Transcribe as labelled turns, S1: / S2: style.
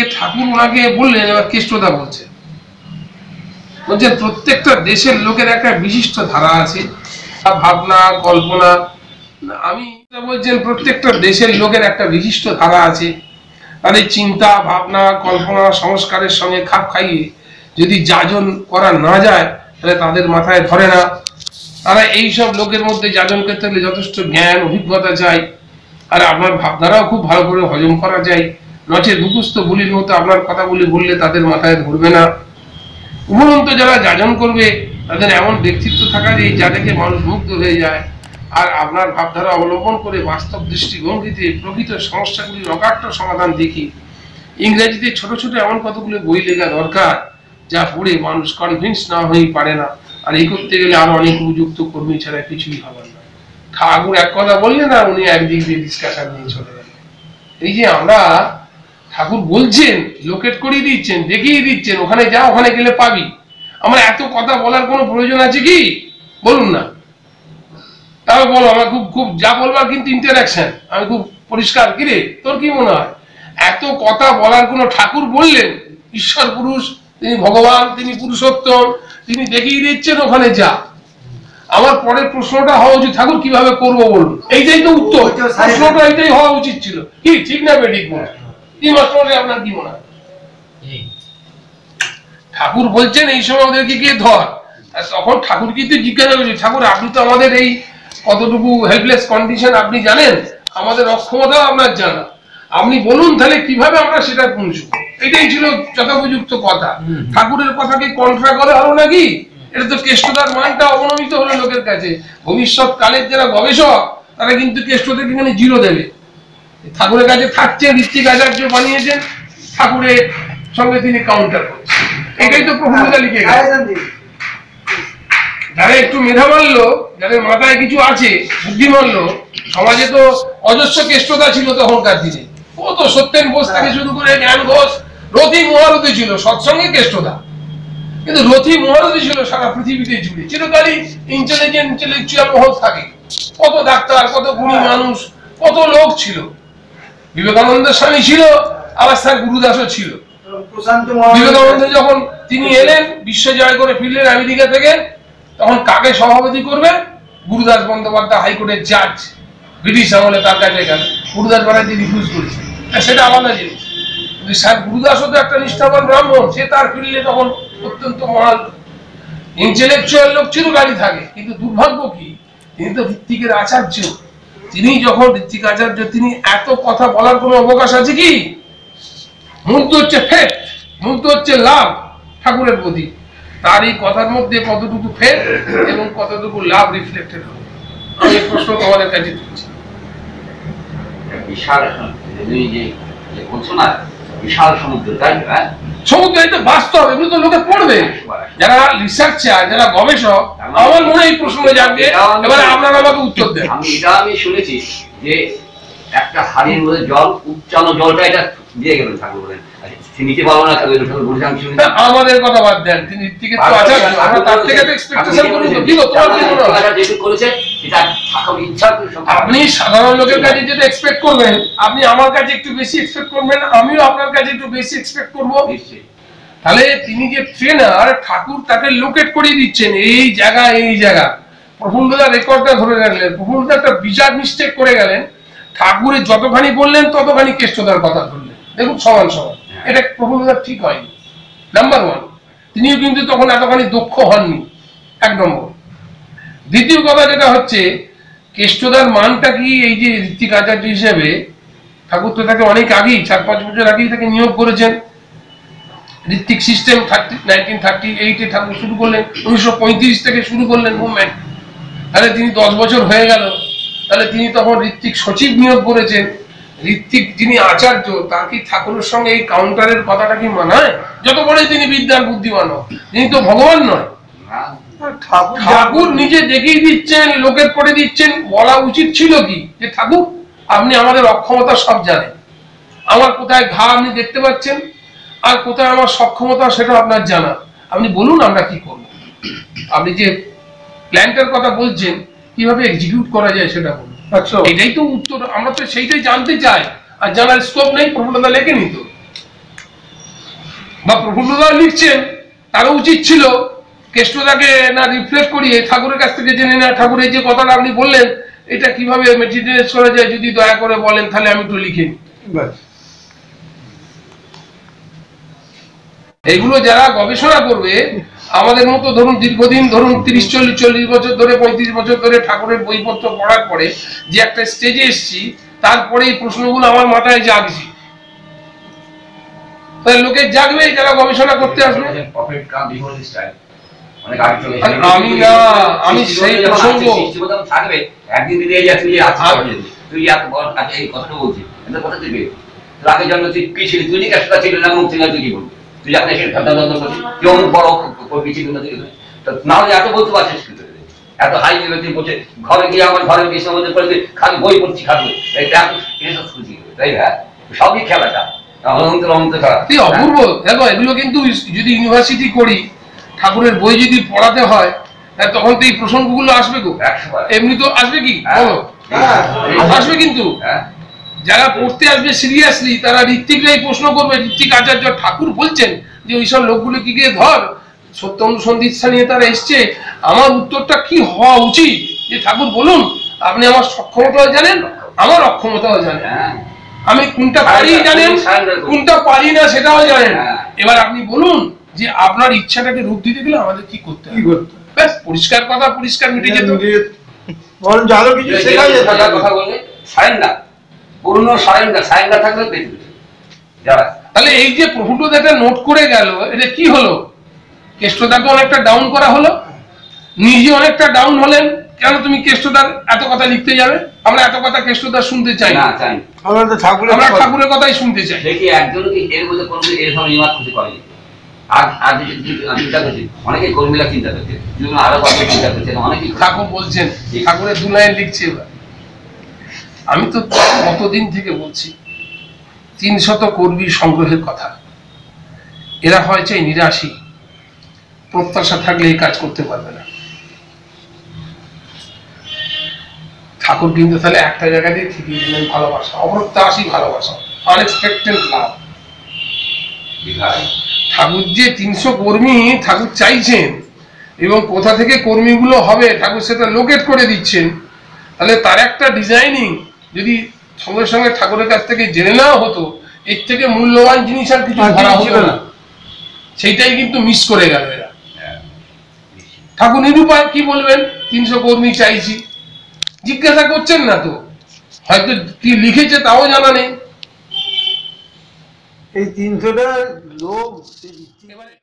S1: এবারে এই যে ঠাকুর ওনাকে বললেন, এবার কেষ্টদা বলছে। বলছেন প্রত্যেকটা দেশের লোকের একটা বিশিষ্ট ধারা আছে। ভাবনা, কল্পনা। আমি বলছেন, প্রত্যেকটা দেশের লোকের একটা বিশিষ্ট ধারা আছে। তাদের চিন্তা, ভাবনা, কল্পনা, সংস্কারের সঙ্গে খাপ খাইয়ে যদি যাজন করা না যায়, তাহলে তাদের মাথায় ধরে না। তারা এইসব লোকের মধ্যে যাজন করতে হলে যথেষ্ট জ্ঞান, অভিজ্ঞতা চাই। আর আপনার ভাবনারাও খুব ভালো করে হজম করা যায়। নচে মুখস্থ বলির মতো আপনার কথাগুলি বললে তাদের মাথায় ধরবে না। উপরন্ত যারা যাজন করবে, তাদের এমন ব্যক্তিত্ব থাকা যে যা দেখে মানুষ মুগ্ধ হয়ে যায়। আর আপনার ভাবধারা অবলম্বন করে বাস্তব দৃষ্টিভঙ্গিতে প্রকৃত সমস্যাগুলির অকাট্য সমাধান দেখি। ইংরেজিতে ছোট ছোট এমন কতগুলো বই লেখা দরকার, যা পড়ে মানুষ কনভিন্স না হয়েই পারে না। আর এই করতে গেলে আরও অনেক উপযুক্ত কর্মী ছাড়া কিছুই হবার না। ঠাকুর এক কথা বললেন আর উনি একদিক দিয়ে ডিসকাশন নিয়ে চলে গেলেন। এই যে আমরা ঠাকুর বলছেন লোকেট করিয়ে দিচ্ছেন দেখিয়ে দিচ্ছেন ওখানে যা ওখানে গেলে পাবি। আমার এত কথা বলার কোনো প্রয়োজন আছে কি? বলুন না। তাও বলো আমার খুব খুব যা বলবার কিন্তু ইন্টারাকশন আমি খুব পরিষ্কার। কিরে তোর কি মনে হয়? এত কথা বলার কোনো ঠাকুর বললেন? ঈশ্বর পুরুষ তিনি ভগবান তিনি পুরুষোত্তম তিনি দেখিয়ে দিচ্ছেন ওখানে যা। আমার পরের প্রশ্নটা হওয়া উচিত। ঠাকুর কীভাবে করব বলুন? এইটাই তো উত্তর। প্রশ্নটা এইটাই হওয়া উচিত ছিল। কি? ঠিক না বেঠিক মনে হয়? আপনার কি মনে হয়? ঠাকুর বলছেন এই সময় ওদেরকে গিয়ে ধর। তখন ঠাকুর কিন্তু জিজ্ঞাসা করছে ঠাকুর আপনি তো আমাদের এই কতটুকু হেল্পলেস কন্ডিশন আপনি জানেন? আমাদের অক্ষমতাও আপনার জানা। আপনি বলুন তাহলে কীভাবে আমরা সেটা পৌঁছবো এটাই ছিল যথোপযুক্ত কথা। ঠাকুরের কথাকে কন্ট্রা করে হলো নাকি? এটা তো কেষ্টদার মানটা অবনমিত হলো লোকের কাছে। ভবিষ্যৎ কালের যারা গবেষক তারা কিন্তু কেষ্টদেরকে এখানে জিরো দেবে। ঠাকুরের কাছে থাকছে ঋত্বিক আচার্য বানিয়েছেন ঠাকুরের সঙ্গে তিনি কাউন্টার করছেন। এটাই তো প্রফুল্লতা লিখে যারা একটু মেধাবান লোক যাদের মাথায় কিছু আছে বুদ্ধিমান লোক সমাজে তো অজস্র কেষ্টতা ছিল তখনকার দিনে। কত সত্যেন বোস থেকে শুরু করে জ্ঞান ঘোষ রথি মহারথী ছিল সৎসঙ্গে কেষ্টতা। কিন্তু রথি মহারথী ছিল সারা পৃথিবীতে জুড়ে। চিরকালই ইন্টেলিজেন্ট ইন্টেলেকচুয়াল মহল থাকে। কত ডাক্তার কত গুণী মানুষ কত লোক ছিল। বিবেকানন্দ স্বামী ছিল, আবার স্যার গুরুদাসও ছিল। বিবেকানন্দ যখন তিনি এলেন, বিশ্ব জয় করে ফিরলেন আমেরিকা থেকে, তখন কাকে সভাপতি করবে? গুরুদাস বন্দ্যোপাধ্যায়, হাইকোর্টের জাজ, ব্রিটিশ আমলে তার কাছে গেল গুরুদাস ব্যানার্জি রিফিউজ করেছে। আর সেটা আলাদা জিনিস। কিন্তু স্যার গুরুদাসও তো একটা নিষ্ঠাবান ব্রাহ্মণ, সে তার ফিরলে তখন অত্যন্ত মহান। ইন্টেলেকচুয়াল লোক ছিল চিরকালই থাকে। কিন্তু দুর্ভাগ্য কি? তিনি তো ঋত্বিকের আচার্য। তিনি যখন ঋত্বিক আচার্য, তিনি এত কথা বলার কোনো অবকাশ আছে কি? মুগ্ধ হচ্ছে ফেট মুগ্ধ হচ্ছে লাভ, ঠাকুরের প্রতি। তার এই কথার মধ্যে কতটুকু ফেট এবং কতটুকু লাভ রিফ্লেক্টেড হবে? আমি প্রশ্ন তোমাদের কাছে তুলছি।
S2: বিশাল বিশাল সমুদ্র, তাই হ্যাঁ
S1: সমুদ্র এটা বাস্তব এগুলো তো লোকে পড়বে। যারা রিসার্চার যারা গবেষক আমার মনে এই প্রশ্ন জানবে। এবারে আপনারা আমাকে উত্তর দেন।
S2: আমি এটা আমি শুনেছি যে একটা হাড়ির মধ্যে জল উচ্চানো জলটা এটা দিয়ে গেলেন ঠাকুর বলেন। নিতে পারব না ঠাকুর ঠাকুর বলেছে আমি শুনেছি।
S1: আমাদের কথা বাদ দেন। তিনি থেকে তো আচার আমরা তার থেকে তো এক্সপেকটেশন করি তো কি তোমার কি মনে হয়
S2: যেটুকু করেছে সেটা ইচ্ছা
S1: আপনি সাধারণ লোকের কাছে যেটা এক্সপেক্ট করবেন আপনি আমার কাছে একটু বেশি এক্সপেক্ট করবেন আমিও আপনার কাছে একটু বেশি এক্সপেক্ট করব। তাহলে তিনি যে ট্রেনার ঠাকুর তাকে লোকেট করিয়ে দিচ্ছেন এই জায়গা এই জায়গা। প্রফুল্লদা রেকর্ডটা ধরে রাখলেন প্রফুল্লদা একটা মিস্টেক করে গেলেন। ঠাকুরের যতখানি বললেন ততখানি কেষ্টদার কথা ধরলেন। দেখুন সমান সমান। এটা প্রফুল্লদা ঠিক হয়নি। নাম্বার ওয়ান তিনিও কিন্তু তখন এতখানি দক্ষ হননি। এক নম্বর। দ্বিতীয় কথা যেটা হচ্ছে কেষ্টদার মানটা কি এই যে ঋত্বিক আচার্য হিসেবে? ঠাকুর তো তাকে অনেক আগেই, চার, পাঁচ বছর আগেই তাকে নিয়োগ করেছেন। Ritwik system thirty nineteen thirty এইটে ঠাকুর শুরু করলেন, উনিশশো পঁয়ত্রিশ থেকে শুরু করলেন মুভমেন্ট তাহলে তিনি দশ বছর হয়ে গেল। তাহলে তিনি তখন ঋত্বিক সচিব নিয়োগ করেছেন। ঋত্বিক যিনি আচার্য, তার কি ঠাকুরের সঙ্গে এই কাউন্টারের কথাটা কি মানায়? যত বড়ই তিনি বিদ্যার বুদ্ধিমান তিনি তো ভগবান নয়।
S3: ঠাকুর
S1: ঠাকুর নিজে দেখিয়ে দিচ্ছেন করে দিচ্ছেন বলা উচিত ছিল কি? যে ঠাকুর আপনি আমাদের অক্ষমতা সব জানেন। আমার কোথায় ঘা আপনি দেখতে পাচ্ছেন? আর কোথায় আমার সক্ষমতা সেটা আপনার জানা। আপনি বলুন আমরা কি করব। আপনি যে প্ল্যানটার কথা বলছেন কীভাবে এক্সিকিউট করা যায় সেটা বলুন।
S3: আচ্ছা।
S1: এটাই তো উত্তর আমরা তো সেইটাই জানতে চাই। আর জানার স্কোপ নেই প্রফুল্লতা লেখেনি তো। বা প্রফুল্লদাও লিখছেন তারও উচিত ছিল কেষ্টদাকে না রিফ্লেক্ট করিয়ে ঠাকুরের কাছ থেকে জেনে না ঠাকুর এই যে কথাটা আপনি বললেন এটা কীভাবে মেটিটেট করা যায় যদি দয়া করে বলেন তাহলে আমি একটু লিখে এইগুলো যারা গবেষণা করবে আমাদের মতো ধরুন দীর্ঘদিন ধরুন তিরিশ চল্লিশ চল্লিশ বছর ধরে পঁয়ত্রিশ বছর ধরে ঠাকুরের বইপত্র পড়ার পরে যে একটা স্টেজে এসেছি তারপরে এই প্রশ্নগুলো আমার মাথায় জাগছে তাহলে লোকে জাগবে যারা গবেষণা করতে আসবে আমি না, আমি সেই প্রসঙ্গ-
S2: থাকবে একদিন যে তুই আছিস তুই এত বড় কাছে এই কথাটা বলছিস এটা কথা দিবে। তোর আগে জন্ম তুই কি ছিলি? তুই ছিল না মুখ থেকে তুই তুই যাকে সে দ্বন্দ্ব করছিস তুই অমুক বড় করবি ছিল না তুই তো না হলে এত বলতে পারছিস কি করে? এত হাই লেভেল তুই ঘরে গিয়ে আমার ঘরে গিয়ে সমাজে পড়ে তুই খালি বই পড়ছি এটা এসব শুনছি। তাই না সবই খেলাটা। অনন্ত অনন্ত খেলা।
S1: কি অপূর্ব দেখো এগুলো কিন্তু যদি ইউনিভার্সিটি করি ঠাকুরের বই যদি পড়াতে হয় হ্যাঁ, তখন তো এই প্রসঙ্গগুলো আসবে গো। এমনি তো আসবে কি?
S2: হ্যাঁ।
S1: বলো।
S3: হ্যাঁ।
S1: আসবে কিন্তু। যারা পড়তে আসবে সিরিয়াসলি তারা ঋত্বিকরাই প্রশ্ন করবে ঋত্বিক আচার্য ঠাকুর বলছেন যে ওইসব লোকগুলো কি গিয়ে ধর সত্য অনুসন্ধিৎসা নিয়ে তারা এসছে আমার উত্তরটা কি হওয়া উচিত? যে ঠাকুর বলুন আপনি আমার সক্ষমতাও জানেন আমার অক্ষমতাও জানেন।
S2: হ্যাঁ।
S1: আমি কোনটা পারি জানেন? কোনটা পারি না সেটাও জানেন। এবার আপনি বলুন যে আপনার ইচ্ছাটাকে রূপ দিতে গেলে আমাদের কি করতে
S3: কি
S1: হবে?
S3: করতে
S1: ব্যাস পরিষ্কার কথা পরিষ্কার মিটে যেত।
S3: বরং আরও কিছু শেখা যেত
S2: কথা বললে সারেন্ডার পূর্ণ সারেন্ডার সারেন্ডার থাকলে পেতে যারা
S1: তাহলে এই যে প্রফুটো একটা নোট করে গেল এটা কি হলো? কেষ্টদাকে অনেকটা ডাউন করা হলো? নিজে অনেকটা ডাউন হলেন? কেন তুমি কেষ্টদার এত কথা লিখতে যাবে? আমরা এত কথা কেষ্টদার শুনতে চাই
S2: না। চাই
S3: আমরা তো ঠাকুরের
S1: আমরা ঠাকুরের কথাই শুনতে চাই।
S2: দেখি একজন কি এর মধ্যে কোনো এরকম পারেনি যে যে- আমি চিন্তা করছি। অনেকে কর্মীরা চিন্তা করছে। আরও কত চিন্তা করছে অনেকেই
S1: ঠাকুর বলছেন ঠাকুরের দু লাইন লিখছে আমি তো কতদিন থেকে বলছি তিন শত কর্মী সংগ্রহের কথা। এরা হয় চাই নিরাশী। প্রত্যাশা থাকলে এই কাজ করতে পারবে না। ঠাকুর কিন্তু তাহলে একটা জায়গা দিয়ে ঠিকই দিলেন ভালোবাসা অপ্রত্যাশী ভালোবাসা আনএক্সপেক্টেড লাভ
S2: বিঘায়
S1: ঠাকুর যে তিনশো কর্মী ঠাকুর চাইছেন এবং কোথা থেকে কর্মীগুলো হবে ঠাকুর সেটা লোকেট করে দিচ্ছেন তাহলে তার একটা ডিজাইনিং যদি সঙ্গে সঙ্গে ঠাকুরের কাছ থেকে জেনে নেওয়া হতো এর থেকে মূল্যবান জিনিস আর কিছু ধরা হতো না।
S3: না।
S1: সেইটাই কিন্তু মিস করে গেল এরা।
S2: হ্যাঁ
S1: ঠাকুর নিরুপায় কি বলবেন? তিনশো কর্মী চাইছি। জিজ্ঞাসা করছেন না তো? হয়তো কি লিখেছে তাও জানা নেই।
S3: এই তিনশোটা লোক